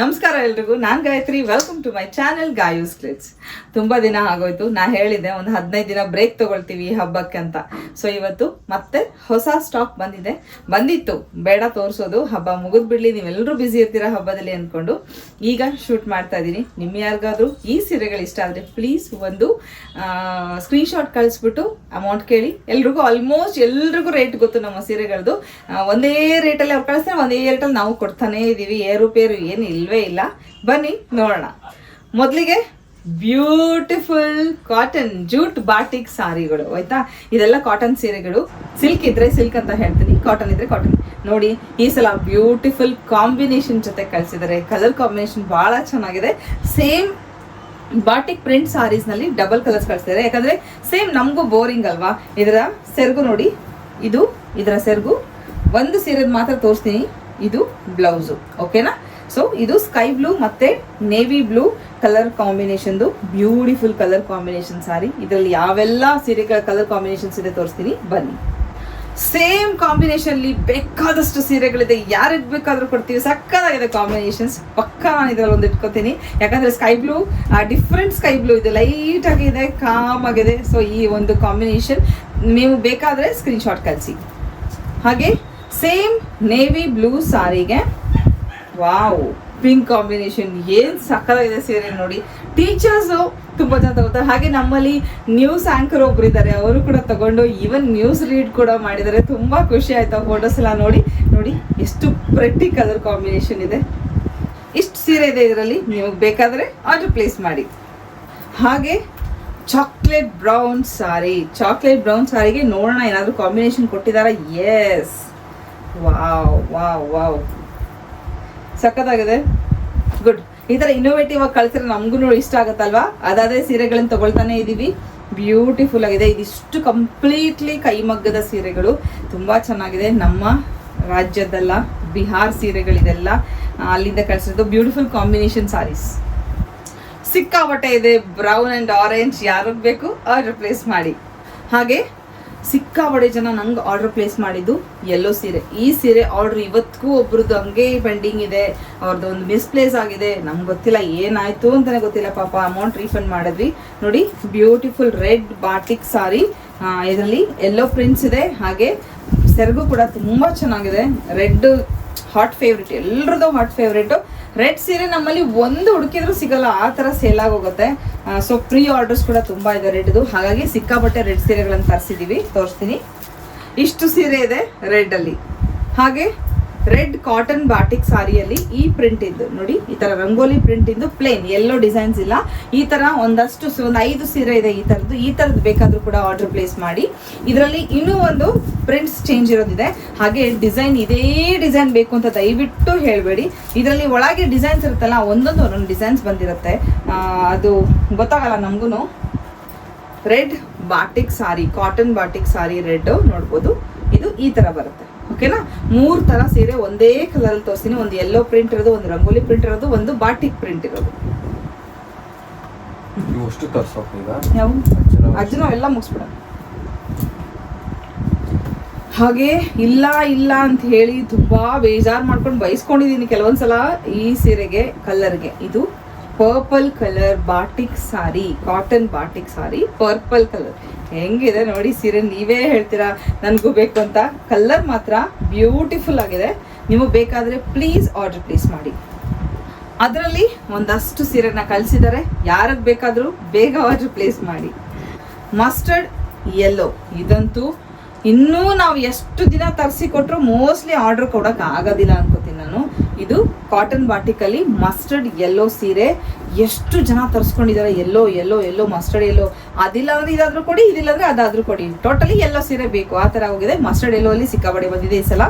ನಮಸ್ಕಾರ ಎಲ್ರಿಗೂ. ನಾನು Gayathri. Welcome to my channel Gayu's clicks ತುಂಬಾ ದಿನ ಆಗೋಯ್ತು. ನಾ ಹೇಳಿದೆ ಒಂದು ಹದಿನೈದು ದಿನ ಬ್ರೇಕ್ ತಗೊಳ್ತೀವಿ ಹಬ್ಬಕ್ಕೆ ಅಂತ. ಸೊ ಇವತ್ತು ಮತ್ತೆ ಹೊಸ ಸ್ಟಾಕ್ ಬಂದಿದೆ. ಬಂದಿತ್ತು. ಬೇಡ ತೋರಿಸೋದು. ಹಬ್ಬ ಮುಗಿದ್ ಬಿಡ್ಲಿ. ನೀವೆಲ್ಲರೂ ಬ್ಯುಸಿ ಇರ್ತೀರಾ ಹಬ್ಬದಲ್ಲಿ ಅಂದ್ಕೊಂಡು ಈಗ ಶೂಟ್ ಮಾಡ್ತಾ ಇದ್ದೀನಿ ನಿಮ್ ಯಾರಿಗಾದ್ರೂ ಈ ಸೀರೆಗಳು ಇಷ್ಟ ಆದ್ರೆ ಪ್ಲೀಸ್ ಒಂದು ಸ್ಕ್ರೀನ್ಶಾಟ್ ಕಳಿಸ್ಬಿಟ್ಟು ಅಮೌಂಟ್ ಕೇಳಿ. ಎಲ್ರಿಗೂ ಆಲ್ಮೋಸ್ಟ್ ಎಲ್ರಿಗೂ ರೇಟ್ ಗೊತ್ತು ನಮ್ಮ ಸೀರೆಗಳದ್ದು ಒಂದೇ ರೇಟಲ್ಲಿ ಅವ್ರು ಕಳಿಸ್ತಾರೆ, ಒಂದೇ ರೇಟಲ್ಲಿ ನಾವು ಕೊಡ್ತಾನೇ ಇದೀವಿ. ಏರುಪೇರು ಏನು ಇಲ್ವೇ ಇಲ್ಲ. ಬನ್ನಿ, ನೋಡೋಣ. ಮೊದಲಿಗೆ ಬ್ಯೂಟಿಫುಲ್ ಕಾಟನ್ ಜೂಟ್ ಬಾಟಿಕ್ ಸಾರಿಗಳು ಆಯ್ತಾ? ಇದೆಲ್ಲ ಕಾಟನ್ ಸೀರೆಗಳು. ಸಿಲ್ಕ್ ಇದ್ರೆ ಸಿಲ್ಕ್ ಅಂತ ಹೇಳ್ತೀನಿ ಕಾಟನ್ ಇದ್ರೆ ಕಾಟನ್ ನೋಡಿ, ಈ ಸಲ ಬ್ಯೂಟಿಫುಲ್ ಕಾಂಬಿನೇಷನ್ ಜೊತೆ ಕಳಿಸಿದ್ದಾರೆ. ಕಲರ್ ಕಾಂಬಿನೇಷನ್ ಬಹಳ ಚೆನ್ನಾಗಿದೆ. ಸೇಮ್ ಬಾಟಿಕ್ ಪ್ರಿಂಟ್ ಸಾರೀಸ್ನಲ್ಲಿ ಡಬಲ್ ಕಲರ್ಸ್ ಕಳಿಸ್ತಾರೆ ಯಾಕಂದ್ರೆ ಸೇಮ್ ನಮಗೂ ಬೋರಿಂಗ್ ಅಲ್ವಾ? ಇದರ ಸೆರಗು ನೋಡಿ, ಇದು, ಇದರ ಸೆರಗು. ಒಂದು ಸೀರೆ ಮಾತ್ರ ತೋರಿಸ್ತೀನಿ, ಇದು ಬ್ಲೌಸು ಓಕೆನಾ ಸೊ ಇದು ಸ್ಕೈ ಬ್ಲೂ ಮತ್ತೆ ನೇವಿ ಬ್ಲೂ ಕಲರ್ ಕಾಂಬಿನೇಷನ್ದು ಬ್ಯೂಟಿಫುಲ್ ಕಲರ್ ಕಾಂಬಿನೇಷನ್ ಸಾರಿ ಇದರಲ್ಲಿ ಯಾವೆಲ್ಲ ಸೀರೆಗಳ ಕಲರ್ ಕಾಂಬಿನೇಷನ್ಸ್ ಇದೆ ತೋರಿಸ್ತೀನಿ. ಬನ್ನಿ. ಸೇಮ್ ಕಾಂಬಿನೇಷನ್ಲಿ ಬೇಕಾದಷ್ಟು ಸೀರೆಗಳಿದೆ. ಯಾರಿಗೆ ಬೇಕಾದರೂ ಕೊಡ್ತೀವಿ. ಸಕ್ಕದಾಗಿದೆ ಕಾಂಬಿನೇಷನ್ಸ್ ಪಕ್ಕ ನಾನು ಇದರಲ್ಲಿ ಒಂದು ಇಟ್ಕೋತೀನಿ. ಯಾಕಂದ್ರೆ sky blue different sky blue ಇದೆ. ಲೈಟ್ ಆಗಿದೆ ಕಾಮ್ ಆಗಿದೆ. ಸೊ ಈ ಒಂದು ಕಾಂಬಿನೇಷನ್ ನೀವು ಬೇಕಾದ್ರೆ ಸ್ಕ್ರೀನ್ ಶಾಟ್ ಕಳಿಸಿ. ಹಾಗೆ ಸೇಮ್ ನೇವಿ ಬ್ಲೂ ಸಾರಿಗೆ. ವಾವ್ ಪಿಂಕ್ ಕಾಂಬಿನೇಷನ್, ಏನು ಸಕ್ಕತ್ತಾಗಿದೆ ಸೀರೆ ನೋಡಿ. ಟೀಚರ್ಸು ತುಂಬಾ ಜನ ತಗೋತಾರೆ. ಹಾಗೆ ನಮ್ಮಲ್ಲಿ ನ್ಯೂಸ್ ಆಂಕರ್ ಒಬ್ರು ಇದ್ದಾರೆ, ಅವರು ಕೂಡ ತಗೊಂಡು ಈವನ್ ನ್ಯೂಸ್ ರೀಡ್ ಕೂಡ ಮಾಡಿದ್ದಾರೆ. ತುಂಬಾ ಖುಷಿ ಆಯ್ತು ಫೋಟೋಸ್ ಎಲ್ಲ ನೋಡಿ. ನೋಡಿ, ಎಷ್ಟು ಪ್ರೆಟ್ಟಿ ಕಲರ್ ಕಾಂಬಿನೇಷನ್ ಇದೆ. ಇಷ್ಟು ಸೀರೆ ಇದೆ ಇದರಲ್ಲಿ, ನಿಮಗೆ ಬೇಕಾದ್ರೆ ಆರ್ಡರ್ ಪ್ಲೇಸ್ ಮಾಡಿ. ಹಾಗೆ chocolate brown sari chocolate brown ಸಾರಿಗೆ ನೋಡೋಣ ಏನಾದರೂ ಕಾಂಬಿನೇಷನ್ ಕೊಟ್ಟಿದ್ದಾರಾ ಎಸ್ ವಾವ್ ವಾವ್ ವಾವ್ ಸಖತ್ತಾಗಿದೆ. ಗುಡ್ ಈ ಥರ ಇನ್ನೋವೇಟಿವ್ ಆಗಿ ಕಳಿಸಿದ್ರೆ ನಮಗೂ ಇಷ್ಟ ಆಗುತ್ತಲ್ವಾ? ಅದಾದೇ ಸೀರೆಗಳನ್ನು ತಗೊಳ್ತಾನೆ ಇದೀವಿ. ಬ್ಯೂಟಿಫುಲ್ ಆಗಿದೆ. ಇದಿಷ್ಟು ಕಂಪ್ಲೀಟ್ಲಿ ಕೈಮಗ್ಗದ ಸೀರೆಗಳು. ತುಂಬಾ ಚೆನ್ನಾಗಿದೆ. ನಮ್ಮ ರಾಜ್ಯದಲ್ಲ, ಬಿಹಾರ್ ಸೀರೆಗಳಿದೆಲ್ಲ ಅಲ್ಲಿಂದ ಕಳಿಸಿದ್ದು ಬ್ಯೂಟಿಫುಲ್ ಕಾಂಬಿನೇಷನ್ ಸಾರೀಸ್ ಸಿಕ್ಕಾಪಟ್ಟೆ ಇದೆ. ಬ್ರೌನ್ ಅಂಡ್ ಆರೆಂಜ್ ಯಾರಿಗೆ ಬೇಕು, ಅವ್ರು ರಿಪ್ಲೇಸ್ ಮಾಡಿ. ಹಾಗೆ ಸಿಕ್ಕಾಪಟ್ಟೆ ಜನ ನಂಗೆ ಆರ್ಡರ್ ಪ್ಲೇಸ್ ಮಾಡಿದ್ದು ಎಲ್ಲೋ ಸೀರೆ. ಈ ಸೀರೆ ಆರ್ಡರ್ ಇವತ್ತಿಗೂ ಒಬ್ರದ್ದು ಹಂಗೆ ಪೆಂಡಿಂಗ್ ಇದೆ ಅವ್ರದ್ದು ಒಂದು ಮಿಸ್ಪ್ಲೇಸ್ ಆಗಿದೆ. ನಂಗೆ ಗೊತ್ತಿಲ್ಲ ಏನಾಯ್ತು ಅಂತಾನೆ ಗೊತ್ತಿಲ್ಲ ಪಾಪ. ಅಮೌಂಟ್ ರೀಫಂಡ್ ಮಾಡಿದ್ವಿ. ನೋಡಿ ಬ್ಯೂಟಿಫುಲ್ ರೆಡ್ ಬಾಟಿಕ್ ಸಾರಿ ಇದರಲ್ಲಿ ಎಲ್ಲೋ ಪ್ರಿಂಟ್ಸ್ ಇದೆ. ಹಾಗೆ ಸೆರಗು ಕೂಡ ತುಂಬಾ ಚೆನ್ನಾಗಿದೆ. ರೆಡ್ ಹಾಟ್ ಫೇವ್ರೆಟ್ ಎಲ್ರದ್ದು ಹಾಟ್ ಫೇವ್ರೇಟು ರೆಡ್ ಸೀರೆ ನಮ್ಮಲ್ಲಿ ಒಂದು ಹುಡುಕಿದ್ರು ಸಿಗಲ್ಲ, ಆ ಥರ ಸೇಲ್ ಆಗೋಗುತ್ತೆ ಸೊ ಪ್ರೀ ಆರ್ಡರ್ಸ್ ಕೂಡ ತುಂಬ ಇದೆ ರೆಡ್ದು ಹಾಗಾಗಿ ಸಿಕ್ಕಾಪಟ್ಟೆ ರೆಡ್ ಸೀರೆಗಳನ್ನು ತರಿಸಿದ್ದೀವಿ ತೋರಿಸ್ತೀನಿ. ಇಷ್ಟು ಸೀರೆ ಇದೆ ರೆಡ್ ಅಲ್ಲಿ. ಹಾಗೆ ರೆಡ್ ಕಾಟನ್ ಬಾಟಿಕ್ ಸಾರಿಯಲ್ಲಿ ಈ ಪ್ರಿಂಟ್ ಇದ್ದು, ನೋಡಿ, ಈ ತರ ರಂಗೋಲಿ ಪ್ರಿಂಟ್ ಇದ್ದು ಪ್ಲೇನ್ ಎಲ್ಲೋ ಡಿಸೈನ್ಸ್ ಇಲ್ಲ. ಈ ತರ ಒಂದಷ್ಟು ಒಂದು ಐದು ಸೀರೆ ಇದೆ ಈ ತರದ್ದು. ಈ ತರದ್ ಬೇಕಾದ್ರೂ ಕೂಡ ಆರ್ಡರ್ ಪ್ಲೇಸ್ ಮಾಡಿ. ಇದರಲ್ಲಿ ಇನ್ನೂ ಒಂದು ಪ್ರಿಂಟ್ಸ್ ಚೇಂಜ್ ಇರೋದಿದೆ. ಹಾಗೆ ಡಿಸೈನ್ ಇದೇ ಡಿಸೈನ್ ಬೇಕು ಅಂತ ದಯವಿಟ್ಟು ಹೇಳಬೇಡಿ. ಇದರಲ್ಲಿ ಒಳಗೆ ಡಿಸೈನ್ಸ್ ಇರುತ್ತಲ್ಲ, ಒಂದೊಂದು ಒಂದೊಂದು ಡಿಸೈನ್ಸ್ ಬಂದಿರುತ್ತೆ. ಅದು ಗೊತ್ತಾಗಲ್ಲ ನಮಗೂ red batik sari cotton batik sari red ನೋಡ್ಬೋದು. ಇದು ಈ ತರ ಬರುತ್ತೆ. ಓಕೆನಾ? ಮೂರು ತರ ಸೀರೆ ಒಂದೇ ಕಲರ್ ತೋರಿಸ್ತೀನಿ. ಒಂದು ಯೆಲ್ಲೋ ಪ್ರಿಂಟ್ ಇರೋದು ಒಂದು ರಂಗೋಲಿ ಪ್ರಿಂಟ್ ಇರೋದು ಒಂದು ಬಾಟಿಕ್ ಪ್ರಿಂಟ್ ಇರೋದು. ಅಜ್ಜನ ಎಲ್ಲ ಮುಗಿಸ್ಬಿಡ ಹಾಗೆ ಇಲ್ಲ ಇಲ್ಲ ಅಂತ ಹೇಳಿ ತುಂಬಾ ಬೇಜಾರ್ ಮಾಡ್ಕೊಂಡು ಬಯಸ್ಕೊಂಡಿದೀನಿ ಕೆಲವೊಂದ್ಸಲ ಈ ಸೀರೆಗೆ ಕಲರ್ಗೆ ಇದು purple colour batik sari, cotton batik sari, purple colour. ಹೆಂಗಿದೆ ನೋಡಿ ಸೀರೆ, ನೀವೇ ಹೇಳ್ತೀರಾ? ನನಗೂ ಬೇಕು ಅಂತ. ಕಲರ್ ಮಾತ್ರ ಬ್ಯೂಟಿಫುಲ್ ಆಗಿದೆ. ನಿಮಗೆ ಬೇಕಾದರೆ ಪ್ಲೀಸ್ ಆರ್ಡರ್ ಪ್ಲೇಸ್ ಮಾಡಿ. ಅದರಲ್ಲಿ ಒಂದಷ್ಟು ಸೀರೆನ ಕಳಿಸಿದ್ದಾರೆ ಯಾರಿಗೆ ಬೇಕಾದರೂ ಬೇಗ ಆರ್ಡರ್ ಪ್ಲೇಸ್ ಮಾಡಿ. ಮಸ್ಟರ್ಡ್ ಯೆಲ್ಲೋ ಇದಂತೂ ಇನ್ನೂ ನಾವು ಎಷ್ಟು ದಿನ ತರಿಸಿ ಕೊಟ್ಟರು ಮೋಸ್ಟ್ಲಿ ಆರ್ಡರ್ ಕೊಡೋಕ್ಕಾಗೋದಿಲ್ಲ ಅನ್ಕೋತೀನಿ ನಾನು. ಇದು ಕಾಟನ್ ಬಾಟಿಕಲ್ಲಿ ಮಸ್ಟರ್ಡ್ ಯೆಲ್ಲೋ ಸೀರೆ. ಎಷ್ಟು ಜನ ತರಿಸ್ಕೊಂಡಿದ್ದಾರೆ? ಎಲ್ಲೋ ಎಲ್ಲೋ ಎಲ್ಲೋ ಮಸ್ಟರ್ಡ್ ಎಲ್ಲೋ ಅದಿಲ್ಲ ಅಂದ್ರೆ ಇದಾದರೂ ಕೊಡಿ ಇದಿಲ್ಲ ಅಂದ್ರೆ ಅದಾದರೂ ಕೊಡಿ. ಟೋಟಲಿ ಎಲ್ಲೋ ಸೀರೆ ಬೇಕು. ಆ ಥರ ಹೋಗಿದೆ. ಮಸ್ಟರ್ಡ್ ಎಲ್ಲೋ ಅಲ್ಲಿ ಸಿಕ್ಕಾಬಡೆ ಬಂದಿದೆ ಈ ಸಲ.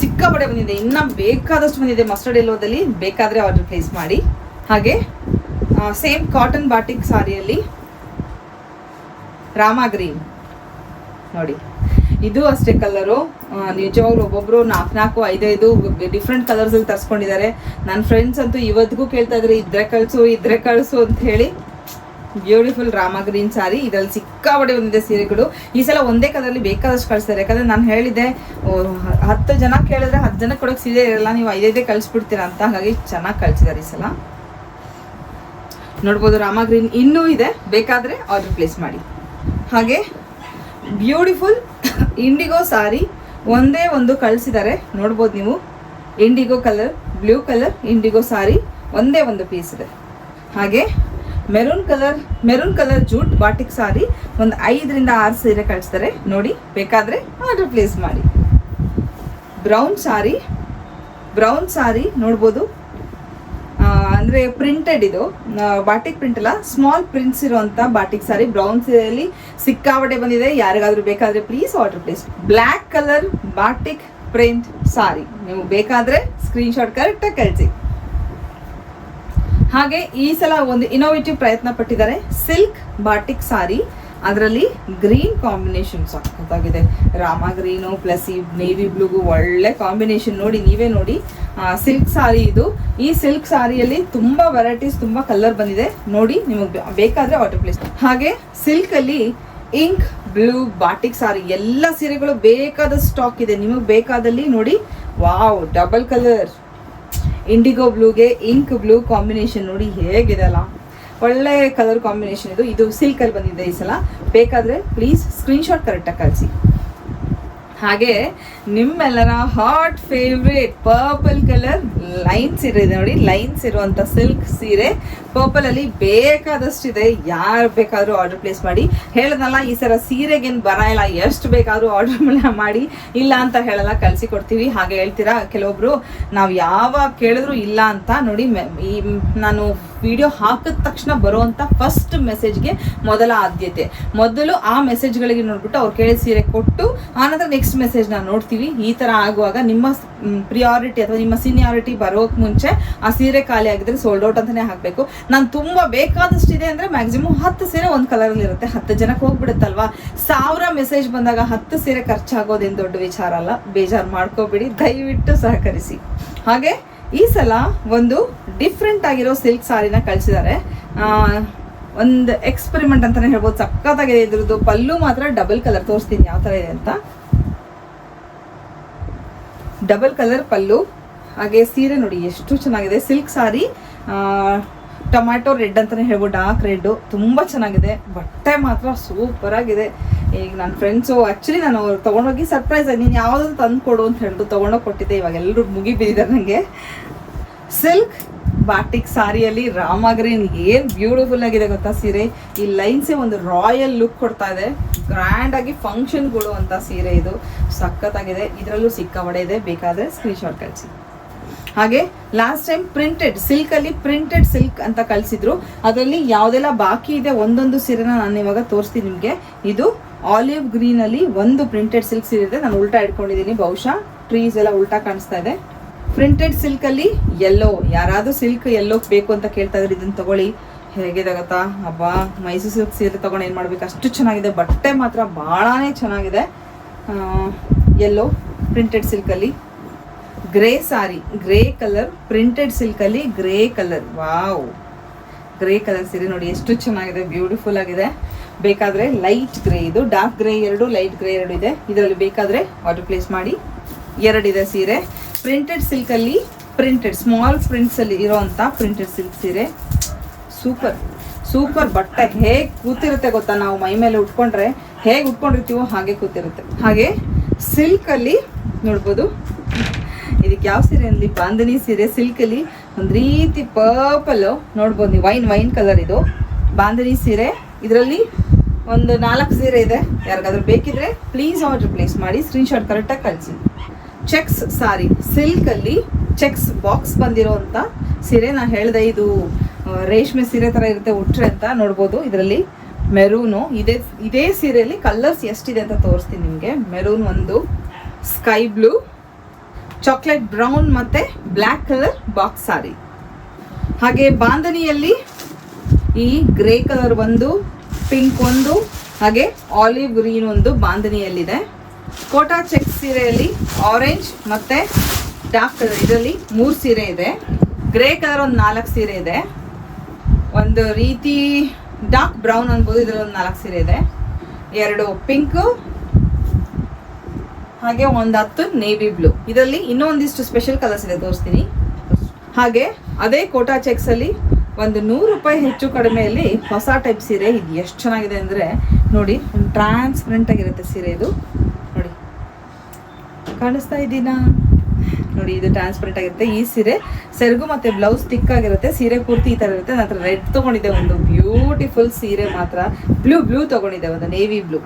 ಸಿಕ್ಕಾಪಡೆ ಬಂದಿದೆ. ಇನ್ನ ಬೇಕಾದಷ್ಟು ಬಂದಿದೆ ಮಸ್ಟರ್ಡ್ ಎಲ್ಲೋದಲ್ಲಿ ಬೇಕಾದ್ರೆ ಆರ್ಡರ್ ಪ್ಲೇಸ್ ಮಾಡಿ. ಹಾಗೆ ಸೇಮ್ ಕಾಟನ್ ಬಾಟಿಕ್ ಸಾರಿಯಲ್ಲಿ. ರಾಮ ಗ್ರೀನ್ ನೋಡಿ. ಇದು ಅಷ್ಟೇ ಕಲರು ನಿಜವಾಗ್ಲೂ ಒಬ್ಬೊಬ್ರು ನಾಲ್ಕು ನಾಲ್ಕು ಐದೈದು ಡಿಫ್ರೆಂಟ್ ಕಲರ್ಸ್ ಅಲ್ಲಿ ತರ್ಸ್ಕೊಂಡಿದ್ದಾರೆ. ನನ್ನ ಫ್ರೆಂಡ್ಸ್ ಅಂತೂ ಇವತ್ತಿಗೂ ಕೇಳ್ತಾ ಇದ್ರೆ ಇದ್ರೆ ಕಳಿಸು ಇದ್ರೆ ಕಳಿಸು ಅಂತ ಹೇಳಿ. ಬ್ಯೂಟಿಫುಲ್ ರಾಮ ಗ್ರೀನ್ ಸಾರಿ ಇದರಲ್ಲಿ ಸಿಕ್ಕಾಪಟ್ಟೆ ಒಂದಿದೆ ಸೀರೆಗಳು. ಈ ಸಲ ಒಂದೇ ಕಲರಲ್ಲಿ ಬೇಕಾದಷ್ಟು ಕಳಿಸ್ತಾರೆ. ಯಾಕಂದ್ರೆ ನಾನು ಹೇಳಿದೆ ಹತ್ತು ಜನ ಕೇಳಿದ್ರೆ ಹತ್ತು ಜನ ಕೊಡೋಕೆ ಸೀರೆ ಇರಲ್ಲ, ನೀವು ಐದೈದೇ ಕಳಿಸ್ಬಿಡ್ತೀರಾ ಅಂತ. ಹಾಗಾಗಿ ಚೆನ್ನಾಗಿ ಕಳಿಸಿದ್ದಾರೆ ಈ ಸಲ. ನೋಡ್ಬೋದು ರಾಮ ಗ್ರೀನ್ ಇನ್ನೂ ಇದೆ. ಬೇಕಾದ್ರೆ ಆರ್ಡರ್ ಪ್ಲೇಸ್ ಮಾಡಿ. ಹಾಗೆ ಬ್ಯೂಟಿಫುಲ್ ಇಂಡಿಗೋ ಸಾರಿ ಒಂದೇ ಒಂದು ಕಳಿಸಿದ್ದಾರೆ ನೋಡ್ಬೋದು ನೀವು. Indigo colour, blue colour, indigo sari ಒಂದೇ ಒಂದು ಪೀಸ್ ಇದೆ. ಹಾಗೆ maroon colour maroon colour jute batik sari ಒಂದು ಐದರಿಂದ ಆರು ಸೀರೆ ಕಳಿಸ್ತಾರೆ ನೋಡಿ, ಬೇಕಾದರೆ ಆರ್ಡರ್ ಪ್ಲೇಸ್ ಮಾಡಿ. ಬ್ರೌನ್ ಸಾರಿ ಬ್ರೌನ್ ಸಾರಿ ನೋಡ್ಬೋದು. ಅಂದ್ರೆ ಪ್ರಿಂಟೆಡ್ ಇದು. ಬಾಟಿಕ್ ಪ್ರಿಂಟ್ ಅಲ್ಲ. ಸ್ಮಾಲ್ ಪ್ರಿಂಟ್ಸ್ ಇರುವಂತ ಬಾಟಿಕ್ ಸಾರಿ ಬ್ರೌನ್ ಸೀರೆಯಲ್ಲಿ ಸಿಕ್ಕಾವಡೆ ಬಂದಿದೆ. ಯಾರಿಗಾದ್ರೂ ಬೇಕಾದ್ರೆ please order place black colour batik print sari ನೀವು ಬೇಕಾದ್ರೆ ಸ್ಕ್ರೀನ್ಶಾಟ್ ಕರೆಕ್ಟಾಗಿ ಕಳಿಸಿ. ಹಾಗೆ ಈ ಸಲ ಒಂದು ಇನೋವೇಟಿವ್ ಪ್ರಯತ್ನ ಪಟ್ಟಿದ್ದಾರೆ. ಸಿಲ್ಕ್ ಬಾಟಿಕ್ ಸಾರಿ ಅದರಲ್ಲಿ ಗ್ರೀನ್ ಕಾಂಬಿನೇಷನ್ ಸಖತ್ತಾಗಿದೆ ರಾಮ ಗ್ರೀನು ಪ್ಲಸ್ ಈ ನೇವಿ ಬ್ಲೂಗು ಒಳ್ಳೆ ಕಾಂಬಿನೇಷನ್ ನೋಡಿ, ನೀವೇ ನೋಡಿ. ಸಿಲ್ಕ್ ಸಾರಿ ಇದು. ಈ ಸಿಲ್ಕ್ ಸಾರಿಯಲ್ಲಿ ತುಂಬಾ ವೆರೈಟೀಸ್ ತುಂಬಾ ಕಲರ್ ಬಂದಿದೆ. ನೋಡಿ, ನಿಮಗೆ ಬೇಕಾದ್ರೆ ಆಟೋ ಪ್ಲೇಸ್ ಹಾಗೆ ಸಿಲ್ಕ್ ಅಲ್ಲಿ ಇಂಕ್ ಬ್ಲೂ ಬಾಟಿಕ್ ಸಾರಿ ಎಲ್ಲ ಸೀರೆಗಳು ಬೇಕಾದ ಸ್ಟಾಕ್ ಇದೆ. ನಿಮಗೆ ಬೇಕಾದಲ್ಲಿ ನೋಡಿ. ವಾವ್ ಡಬಲ್ ಕಲರ್ ಇಂಡಿಗೋ ಬ್ಲೂಗೆ ಇಂಕ್ ಬ್ಲೂ ಕಾಂಬಿನೇಷನ್ ನೋಡಿ ಹೇಗಿದೆ ಅಲ್ಲ? ಒಳ್ಳೆ ಕಲರ್ ಕಾಂಬಿನೇಷನ್ ಇದು. ಇದು ಸಿಲ್ಕ್ ಅಲ್ಲಿ ಬಂದಿದೆ ಈ ಸಲ. ಬೇಕಾದ್ರೆ ಪ್ಲೀಸ್ ಸ್ಕ್ರೀನ್ಶಾಟ್ ಕರೆಕ್ಟಾಗಿ ಕಳಿಸಿ. ಹಾಗೆ ನಿಮ್ಮೆಲ್ಲರ hot favourite purple colour lines ಇದೆ ನೋಡಿ. ಲೈನ್ಸ್ ಇರುವಂತ ಸಿಲ್ಕ್ ಸೀರೆ. ಪರ್ಪಲ್ ಅಲ್ಲಿ ಬೇಕಾದಷ್ಟಿದೆ. ಯಾರು ಬೇಕಾದ್ರೂ ಆರ್ಡರ್ ಪ್ಲೇಸ್ ಮಾಡಿ. ಹೇಳದಲ್ಲ, ಈ ಸರ ಸೀರೆಗೇನು ಬರ ಎಷ್ಟು ಬೇಕಾದ್ರೂ ಆರ್ಡರ್ ಮಾಡಿ, ಇಲ್ಲ ಅಂತ ಹೇಳಲ್ಲ ಕಲಸಿ ಕೊಡ್ತೀವಿ ಹಾಗೆ ಹೇಳ್ತೀರಾ? ಕೆಲವೊಬ್ರು, ನಾವು ಯಾವ ಕೇಳಿದ್ರು ಇಲ್ಲ ಅಂತ ನೋಡಿ ಈ ನಾನು ವಿಡಿಯೋ ಹಾಕಿದ ತಕ್ಷಣ ಬರುವಂತ ಫಸ್ಟ್ ಮೆಸೇಜ್ಗೆ ಮೊದಲ ಆದ್ಯತೆ. ಮೊದಲು ಆ ಮೆಸೇಜ್ಗಳಿಗೆ ನೋಡ್ಬಿಟ್ಟು ಅವ್ರು ಕೇಳಿದ ಸೀರೆ ಕೊಟ್ಟು ಆನಂತರ ನೆಕ್ಸ್ಟ್ ಮೆಸೇಜ್ ನಾವು ನೋಡ್ತೀವಿ. ಈ ತರ ಆಗುವಾಗ ನಿಮ್ಮ ಪ್ರಿಯಾರಿಟಿ ಅಥವಾ ನಿಮ್ಮ ಸೀನಿಯಾರಿಟಿ ಬರೋಕ್ ಮುಂಚೆ ಆ ಸೀರೆ ಖಾಲಿ ಆಗಿದ್ರೆ ಸೋಲ್ಡ್ ಔಟ್ ಅಂತಾನೆ ಹಾಕ್ಬೇಕು. ನಾನು ತುಂಬಾ ಬೇಕಾದಷ್ಟು ಇದೆ ಅಂದ್ರೆ ಮ್ಯಾಕ್ಸಿಮಮ್ ಹತ್ತು ಸೀರೆ ಒಂದು ಕಲರ್ ಅಲ್ಲಿ ಇರುತ್ತೆ. ಹತ್ತು ಜನಕ್ಕೆ ಹೋಗ್ಬಿಡುತ್ತಲ್ವಾ? ಸಾವಿರ ಮೆಸೇಜ್ ಬಂದಾಗ ಹತ್ತು ಸೀರೆ ಖರ್ಚಾಗೋದೇನು ದೊಡ್ಡ ವಿಚಾರ ಅಲ್ಲ. ಬೇಜಾರು ಮಾಡ್ಕೋಬೇಡಿ, ದಯವಿಟ್ಟು ಸಹಕರಿಸಿ. ಹಾಗೆ ಈ ಸಲ ಒಂದು ಡಿಫ್ರೆಂಟ್ ಆಗಿರೋ ಸಿಲ್ಕ್ ಸಾರಿನ ಕಳಿಸಿದ್ದಾರೆ ಒಂದು ಎಕ್ಸ್ಪೆರಿಮೆಂಟ್ ಅಂತಲೇ ಹೇಳ್ಬೋದು. ಸಕ್ಕತ್ತಾಗಿದೆ ಇದ್ರದ್ದು. ಪಲ್ಲು ಮಾತ್ರ ಡಬಲ್ ಕಲರ್ ತೋರಿಸ್ತೀನಿ ಯಾವ ಥರ ಇದೆ ಅಂತ. Double colour pallu. ಹಾಗೆ ಸೀರೆ ನೋಡಿ, ಎಷ್ಟು ಚೆನ್ನಾಗಿದೆ. ಸಿಲ್ಕ್ ಸಾರಿ ಟೊಮ್ಯಾಟೊ ರೆಡ್ ಅಂತಲೇ ಹೇಳ್ಬೋದು, ಡಾರ್ಕ್ ರೆಡ್ ತುಂಬ ಚೆನ್ನಾಗಿದೆ. ಬಟ್ಟೆ ಮಾತ್ರ ಸೂಪರ್ ಆಗಿದೆ. ಈಗ ನನ್ನ ಫ್ರೆಂಡ್ಸು ಆ್ಯಕ್ಚುಲಿ ನಾನು ಅವ್ರು ತೊಗೊಂಡೋಗಿ ಸರ್ಪ್ರೈಸ್ ನೀನು ಯಾವುದನ್ನು ತಂದು ಕೊಡು ಅಂತ ಹೇಳ್ಬಿಟ್ಟು ತೊಗೊಂಡೋಗಿ ಕೊಟ್ಟಿದ್ದೆ, ಇವಾಗ ಎಲ್ಲರೂ ಮುಗಿ ಬಿದ್ದಿದ್ದಾರೆ ನನಗೆ ಸಿಲ್ಕ್ ಬಾಟಿಕ್ ಸಾರಿಯಲ್ಲಿ ರಾಮ ಗ್ರೀನ್ ಏನ್ ಬ್ಯೂಟಿಫುಲ್ ಆಗಿದೆ ಗೊತ್ತಾ ಸೀರೆ. ಈ ಲೈನ್ಸೇ ಒಂದು ರಾಯಲ್ ಲುಕ್ ಕೊಡ್ತಾ ಇದೆ. ಗ್ರ್ಯಾಂಡ್ ಆಗಿ ಫಂಕ್ಷನ್ಗಳು ಅಂತ ಸೀರೆ ಇದು. ಸಖತ್ತಾಗಿದೆ. ಇದರಲ್ಲೂ ಸಿಕ್ಕ ಇದೆ. ಬೇಕಾದ್ರೆ ಸ್ಕ್ರೀನ್ಶಾಟ್ ಕಳಿಸಿ. ಹಾಗೆ ಲಾಸ್ಟ್ ಟೈಮ್ ಪ್ರಿಂಟೆಡ್ ಸಿಲ್ಕ್ ಅಲ್ಲಿ ಪ್ರಿಂಟೆಡ್ ಸಿಲ್ಕ್ ಅಂತ ಕಳಿಸಿದ್ರು. ಅದರಲ್ಲಿ ಯಾವ್ದೆಲ್ಲ ಬಾಕಿ ಇದೆ ಒಂದೊಂದು ಸೀರೆನ ನಾನು ಇವಾಗ ತೋರಿಸ್ತೀನಿ ನಿಮಗೆ. ಇದು ಆಲಿವ್ ಗ್ರೀನ್ ಅಲ್ಲಿ ಒಂದು ಪ್ರಿಂಟೆಡ್ ಸಿಲ್ಕ್ ಸೀರೆ ಇದೆ. ನಾನು ಉಲ್ಟಾ ಇಟ್ಕೊಂಡಿದ್ದೀನಿ. ಬಹುಶಃ ಟ್ರೀಸ್ ಎಲ್ಲ ಉಲ್ಟಾ ಕಾಣಿಸ್ತಾ ಇದೆ. ಪ್ರಿಂಟೆಡ್ ಸಿಲ್ಕ್ ಅಲ್ಲಿ ಯೆಲ್ಲೋ ಯಾರಾದ್ರೂ ಸಿಲ್ಕ್ ಎಲ್ಲೋ ಬೇಕು ಅಂತ ಕೇಳ್ತಾ ಇದ್ರೆ ಇದನ್ನ ತಗೊಳ್ಳಿ. ಹೇಗಿದೆ ಗೊತ್ತಾ ಅಬ್ಬಾ, ಮೈಸೂರು ಸಿಲ್ಕ್ ಸೀರೆ ತಗೊಂಡು ಏನು ಮಾಡ್ಬೇಕು? ಅಷ್ಟು ಚೆನ್ನಾಗಿದೆ. ಬಟ್ಟೆ ಮಾತ್ರ ಭಾಳನೇ ಚೆನ್ನಾಗಿದೆ. ಎಲ್ಲೋ printed ಸಿಲ್ಕಲ್ಲಿ grey sari grey colour printed ಸಿಲ್ಕಲ್ಲಿ grey colour wow grey colour ಸೀರೆ ನೋಡಿ ಎಷ್ಟು ಚೆನ್ನಾಗಿದೆ ಬ್ಯೂಟಿಫುಲ್ ಆಗಿದೆ. ಬೇಕಾದ್ರೆ ಲೈಟ್ ಗ್ರೇ ಇದು ಡಾರ್ಕ್ ಗ್ರೇ ಎರಡು ಲೈಟ್ ಗ್ರೇ ಎರಡು ಇದೆ. ಇದರಲ್ಲಿ ಬೇಕಾದ್ರೆ ಆರ್ಡರ್ ಪ್ಲೇಸ್ ಮಾಡಿ ಎರಡಿದೆ ಸೀರೆ. ಪ್ರಿಂಟೆಡ್ ಸಿಲ್ಕಲ್ಲಿ ಪ್ರಿಂಟೆಡ್ ಸ್ಮಾಲ್ ಪ್ರಿಂಟ್ಸ್ ಅಲ್ಲಿ ಇರೋಂಥ ಪ್ರಿಂಟೆಡ್ ಸಿಲ್ಕ್ ಸೀರೆ. ಸೂಪರ್ ಸೂಪರ್ ಬಟ್ಟೆ ಹೇಗೆ ಕೂತಿರುತ್ತೆ ಗೊತ್ತಾ? ನಾವು ಮೈ ಮೇಲೆ ಉಟ್ಕೊಂಡ್ರೆ ಹೇಗೆ ಉಟ್ಕೊಂಡಿರ್ತೀವೋ ಹಾಗೆ ಕೂತಿರುತ್ತೆ. ಹಾಗೆ ಸಿಲ್ಕಲ್ಲಿ ನೋಡ್ಬೋದು. ಇದಕ್ಕೆ ಯಾವ ಸೀರೆ ಅಲ್ಲಿ ಬಾಂಧನಿ ಸೀರೆ ಸಿಲ್ಕ್ ಅಲ್ಲಿ ಒಂದ್ ರೀತಿ ಪರ್ಪಲ್ ನೋಡ್ಬೋದು ನೀವು, ವೈನ್ ವೈನ್ ಕಲರ್ ಇದು. ಬಾಂಧನಿ ಸೀರೆ. ಇದರಲ್ಲಿ ಒಂದು ನಾಲ್ಕು ಸೀರೆ ಇದೆ. ಯಾರಿಗಾದ್ರೂ ಬೇಕಿದ್ರೆ ಪ್ಲೀಸ್ ಆರ್ಡರ್ ಪ್ಲೇಸ್ ಮಾಡಿ ಸ್ಕ್ರೀನ್ಶಾಟ್ ಕರೆಕ್ಟಾಗಿ ಕಳಿಸಿ. ಚೆಕ್ಸ್ ಸಾರಿ ಸಿಲ್ಕ್ ಅಲ್ಲಿ ಚೆಕ್ಸ್ ಬಾಕ್ಸ್ ಬಂದಿರೋಂಥ ಸೀರೆ. ನಾನು ಹೇಳಿದೆ ಇದು ರೇಷ್ಮೆ ಸೀರೆ ತರ ಇರುತ್ತೆ, ಉಟ್ರೆ ಅಂತ ನೋಡ್ಬೋದು. ಇದರಲ್ಲಿ ಮೆರೂನು. ಇದೇ ಇದೇ ಸೀರೆಯಲ್ಲಿ ಕಲರ್ಸ್ ಎಷ್ಟಿದೆ ಅಂತ ತೋರಿಸ್ತೀನಿ ನಿಮಗೆ. ಮೆರೂನ್ ಒಂದು ಸ್ಕೈ ಬ್ಲೂ ಚಾಕ್ಲೇಟ್ ಬ್ರೌನ್ ಮತ್ತೆ ಬ್ಲ್ಯಾಕ್ ಕಲರ್ ಬಾಕ್ಸ್ ಸಾರಿ ಹಾಗೆ ಬಾಂಧನಿಯಲ್ಲಿ ಈ ಗ್ರೇ ಕಲರ್ ಒಂದು ಪಿಂಕ್ ಒಂದು, ಹಾಗೆ ಆಲಿವ್ ಗ್ರೀನ್ ಒಂದು ಬಾಂಧನಿಯಲ್ಲಿದೆ ಕೋಟಾ ಚೆಕ್ ಸೀರೆಯಲ್ಲಿ ಆರೆಂಜ್ ಮತ್ತೆ ಡಾರ್ಕ್ ಕಲರ್ ಇದರಲ್ಲಿ ಮೂರು ಸೀರೆ ಇದೆ. ಗ್ರೇ ಕಲರ್ ಒಂದು ನಾಲ್ಕು ಸೀರೆ ಇದೆ. ಒಂದು ರೀತಿ ಡಾರ್ಕ್ ಬ್ರೌನ್ ಅನ್ಬೋದು, ಇದರಲ್ಲಿ ಒಂದು ನಾಲ್ಕು ಸೀರೆ ಇದೆ. ಎರಡು ಪಿಂಕ್ ಹಾಗೆ ಒಂದು ಹತ್ತು ನೇವಿ ಬ್ಲೂ ಇದರಲ್ಲಿ ಇನ್ನೂ ಒಂದಿಷ್ಟು ಸ್ಪೆಷಲ್ ಕಲರ್ಸ್ ಇದೆ, ತೋರಿಸ್ತೀನಿ. ಹಾಗೆ ಅದೇ ಕೋಟಾ ಚೆಕ್ಸ್ ಅಲ್ಲಿ ಒಂದು ನೂರು ರೂಪಾಯಿ ಹೆಚ್ಚು ಕಡಿಮೆಯಲ್ಲಿ ಹೊಸ ಟೈಪ್ ಸೀರೆ ಇದು ಎಷ್ಟು ಚೆನ್ನಾಗಿದೆ ಅಂದರೆ ನೋಡಿ, ಒಂದು ಟ್ರಾನ್ಸ್ಪರೆಂಟ್ ಆಗಿರುತ್ತೆ ಸೀರೆ ಇದು. ನೋಡಿ. ಕಾಣಿಸ್ತಾ ಇದ್ದೀನಾ? ನೋಡಿ, ಇದು ಟ್ರಾನ್ಸ್ಪರೆಂಟ್ ಆಗಿರುತ್ತೆ. ಈ ಸೀರೆ ಸೆರಗು ಮತ್ತೆ ಬ್ಲೌಸ್ ತಿಕ್ ಆಗಿರುತ್ತೆ. ಸೀರೆ ಪೂರ್ತಿ ಈ ತರ ಇರುತ್ತೆ. ನನ್ನ ಹತ್ರ ರೆಡ್ ತಗೊಂಡಿದೆ ಒಂದು ಬ್ಯೂಟಿಫುಲ್ ಸೀರೆ ಮಾತ್ರ. ಬ್ಲೂ ಬ್ಲೂ ತಗೊಂಡಿದೆ ಒಂದು ನೇವಿ ಬ್ಲೂ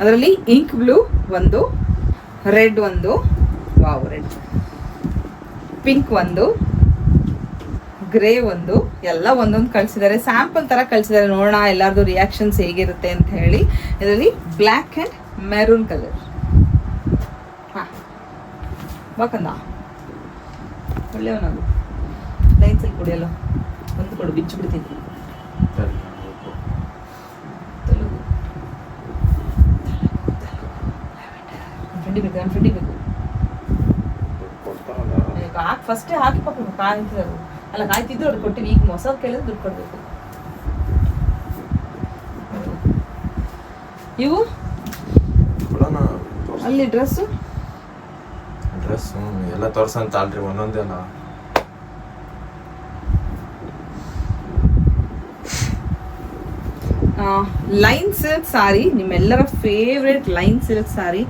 ಅದರಲ್ಲಿ ಇಂಕ್ ಬ್ಲೂ ಒಂದು ರೆಡ್ ಒಂದು. Wow, red. ಪಿಂಕ್ ಒಂದು. ಗ್ರೇ ಒಂದು. ಎಲ್ಲ ಒಂದೊಂದು ಕಳಿಸಿದ್ದಾರೆ ಸ್ಯಾಂಪಲ್ ತರ ಕಳಿಸಿದ್ದಾರೆ ನೋಡೋಣ ಎಲ್ಲರದು ರಿಯಾಕ್ಷನ್ಸ್ ಹೇಗಿರುತ್ತೆ ಅಂತ ಹೇಳಿ. ಇದರಲ್ಲಿ ಬ್ಲ್ಯಾಕ್ ಆ್ಯಂಡ್ ಮೆರೂನ್ ಕಲರ್. ಹಾಂ. ಒಳ್ಳೆಯವನಾಗು. ಲೈನ್ಸಲ್ಲಿ ಕೊಡಿಯಲ್ಲ ಒಂದು ಕೊಡು, ಬಿಚ್ಚು ಬಿಡ್ತೀನಿ. ಫ್ರೆಂಡಿ ನಾನು ನನ್ನ ಫ್ರೆಂಡಿ ಬೇಕು ಹಾಕಿ ಫಸ್ಟೇ ಹಾಕಿ ಪಾಪ ಕಾಯ್ತಿದ್ರು ಅಲ್ಲ ಕಾಯ್ತಿದ್ರು ಅವ್ರು ಕೊಟ್ಟಿವಿ ಈಗ ಹೊಸ ಕೇಳಿದ್ರೆ ದುಡ್ಡು ಕೊಡಬೇಕು. ಇವು? ಅಲ್ಲಿ ಡ್ರೆಸ್ಸು ಡ್ರೆಸ್ ಎಲ್ಲ ತೋರ್ಸಂತ ಅಲ್ರಿ ಒಂದೊಂದೆಲ್ಲ ಲೈನ್ ಸಿಲ್ಕ್ ಸಾರಿ ನಿಮ್ಮೆಲ್ಲರ ಫೇವ್ರೆಟ್ ಲೈನ್ ಸಿಲ್ಕ್ ಸಾರಿ.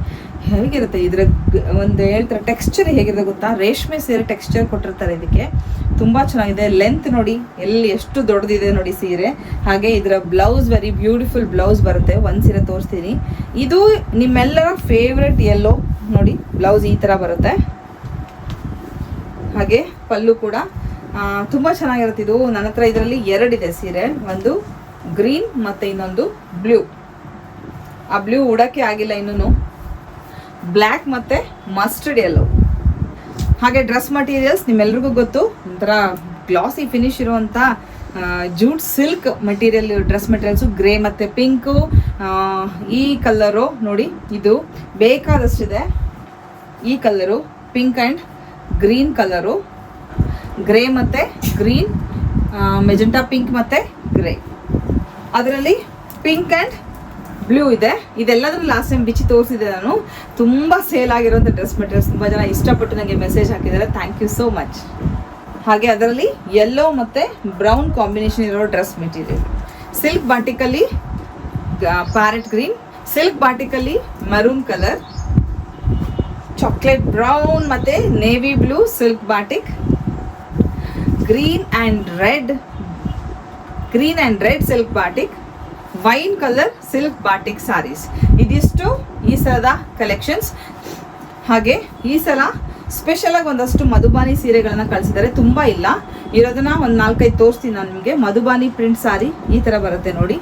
ಹೇಗಿರುತ್ತೆ ಇದ್ರ ಒಂದು ಹೇಳ್ತಾರೆ ಟೆಕ್ಸ್ಚರ್ ಹೇಗಿದೆ ಗೊತ್ತಾ? ರೇಷ್ಮೆ ಸೀರೆ ಟೆಕ್ಸ್ಚರ್ ಕೊಟ್ಟಿರ್ತಾರೆ ಇದಕ್ಕೆ. ತುಂಬಾ ಚೆನ್ನಾಗಿದೆ. ಲೆಂತ್ ನೋಡಿ, ಎಲ್ಲಿ ಎಷ್ಟು ದೊಡ್ಡದಿದೆ ನೋಡಿ ಸೀರೆ. ಹಾಗೆ ಇದರ ಬ್ಲೌಸ್ ವೆರಿ ಬ್ಯೂಟಿಫುಲ್ ಬ್ಲೌಸ್ ಬರುತ್ತೆ. ಒಂದು ಸೀರೆ ತೋರಿಸ್ತೀನಿ. ಇದು ನಿಮ್ಮೆಲ್ಲರ ಫೇವ್ರೆಟ್ ಎಲ್ಲೋ ನೋಡಿ ಬ್ಲೌಸ್ ಈ ಥರ ಬರುತ್ತೆ. ಹಾಗೆ ಪಲ್ಲು ಕೂಡ. ತುಂಬಾ ಚೆನ್ನಾಗಿರುತ್ತೆ ಇದು. ನನ್ನ ಹತ್ರ ಇದರಲ್ಲಿ ಎರಡಿದೆ ಸೀರೆ. ಒಂದು ಗ್ರೀನ್ ಮತ್ತೆ ಇನ್ನೊಂದು ಬ್ಲೂ ಆ ಬ್ಲೂ ಉಡಕ್ಕೆ ಆಗಿಲ್ಲ ಇನ್ನೂ ಬ್ಲ್ಯಾಕ್ ಮತ್ತೆ ಮಸ್ಟರ್ಡ್ ಎಲ್ಲೋ ಹಾಗೆ ಡ್ರೆಸ್ ಮಟೀರಿಯಲ್ಸ್ ನಿಮ್ಮೆಲ್ರಿಗೂ ಗೊತ್ತು. ಒಂಥರ ಗ್ಲಾಸಿ ಫಿನಿಶ್ ಇರುವಂಥ jute silk material dress materials grey ಮತ್ತು ಪಿಂಕು ಈ ಕಲರು ನೋಡಿ, ಇದು ಬೇಕಾದಷ್ಟಿದೆ. ಈ colour pink and green colour grey ಮತ್ತು ಗ್ರೀನ್ ಮೆಜೆಂಟಾ ಪಿಂಕ್ ಮತ್ತು ಗ್ರೇ ಅದರಲ್ಲಿ ಪಿಂಕ್ ಆ್ಯಂಡ್ ಬ್ಲೂ ಇದೆ. ಇದೆಲ್ಲದನ್ನು ಲಾಸ್ಟ್ ಟೈಮ್ ಬಿಚ್ಚಿ ತೋರಿಸಿದೆ ನಾನು. ತುಂಬ ಸೇಲ್ ಆಗಿರೋಂಥ ಡ್ರೆಸ್ ಮೆಟೀರಿಯಲ್ಸ್ ತುಂಬ ಜನ ಇಷ್ಟಪಟ್ಟು ನನಗೆ ಮೆಸೇಜ್ ಹಾಕಿದ್ದಾರೆ. ಥ್ಯಾಂಕ್ ಯು ಸೋ ಮಚ್ ಹಾಗೆ ಅದರಲ್ಲಿ ಯೆಲ್ಲೋ ಮತ್ತು ಬ್ರೌನ್ ಕಾಂಬಿನೇಷನ್ ಇರೋ ಡ್ರೆಸ್ ಮೆಟೀರಿಯಲ್ ಸಿಲ್ಕ್ ಬಾಟಿಕಲ್ಲಿ ಪ್ಯಾರೆಟ್ ಗ್ರೀನ್ ಸಿಲ್ಕ್ ಬಾಟಿಕಲ್ಲಿ ಮರೂನ್ ಕಲರ್ ಚಾಕ್ಲೇಟ್ ಬ್ರೌನ್ ಮತ್ತು navy blue silk batik green and red green and red silk batik wine colour silk batik saris. ಇದಿಷ್ಟು ಈ ಸಲದ ಕಲೆಕ್ಷನ್ಸ್ ಹಾಗೆ ಈ ಸಲ ಸ್ಪೆಷಲಾಗಿ ಒಂದಷ್ಟು ಮಧುಬಾನಿ ಸೀರೆಗಳನ್ನು ಕಳಿಸಿದ್ದಾರೆ. ತುಂಬಾ ಇಲ್ಲ. ಇರೋದನ್ನ ಒಂದು ನಾಲ್ಕೈದು ತೋರಿಸ್ತೀನಿ ನಾನು ನಿಮಗೆ. ಮಧುಬಾನಿ ಪ್ರಿಂಟ್ ಸಾರಿ ಈ ತರ ಬರುತ್ತೆ ನೋಡಿ.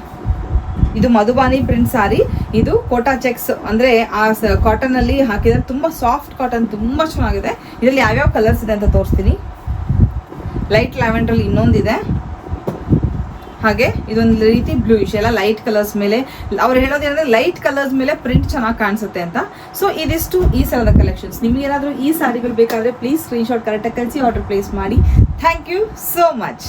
ಇದು ಮಧುಬಾನಿ ಪ್ರಿಂಟ್ ಸಾರಿ. ಇದು ಕೋಟಾ ಚೆಕ್ಸ್. ಅಂದ್ರೆ ಆ ಕಾಟನ್ ಅಲ್ಲಿ ಹಾಕಿದ್ರೆ ತುಂಬಾ ಸಾಫ್ಟ್ ಕಾಟನ್ ತುಂಬಾ ಚೆನ್ನಾಗಿದೆ. ಇದರಲ್ಲಿ ಯಾವ್ಯಾವ ಕಲರ್ಸ್ ಇದೆ ಅಂತ ತೋರಿಸ್ತೀನಿ. ಲೈಟ್ ಲ್ಯಾವೆಂಡ್ರಲ್ಲಿ ಇನ್ನೊಂದಿದೆ. ಹಾಗೆ ಇದೊಂದು ರೀತಿ ಬ್ಲೂಯಿಶ್ ಎಲ್ಲ ಲೈಟ್ ಕಲರ್ಸ್ ಮೇಲೆ. ಅವ್ರು ಹೇಳೋದೇನಂದ್ರೆ ಲೈಟ್ ಕಲರ್ಸ್ ಮೇಲೆ ಪ್ರಿಂಟ್ ಚೆನ್ನಾಗಿ ಕಾಣಿಸುತ್ತೆ ಅಂತ. ಸೊ ಇದಿಷ್ಟು ಈ ಸಲದ ಕಲೆಕ್ಷನ್ಸ್ ನಿಮ್ಗೆ ಏನಾದರೂ ಈ ಸಾರಿಗಳು ಬೇಕಾದ್ರೆ ಪ್ಲೀಸ್ ಸ್ಕ್ರೀನ್ಶಾಟ್ ಕರೆಕ್ಟಾಗಿ ಕಳಿಸಿ ಆರ್ಡರ್ ಪ್ಲೇಸ್ ಮಾಡಿ. Thank you so much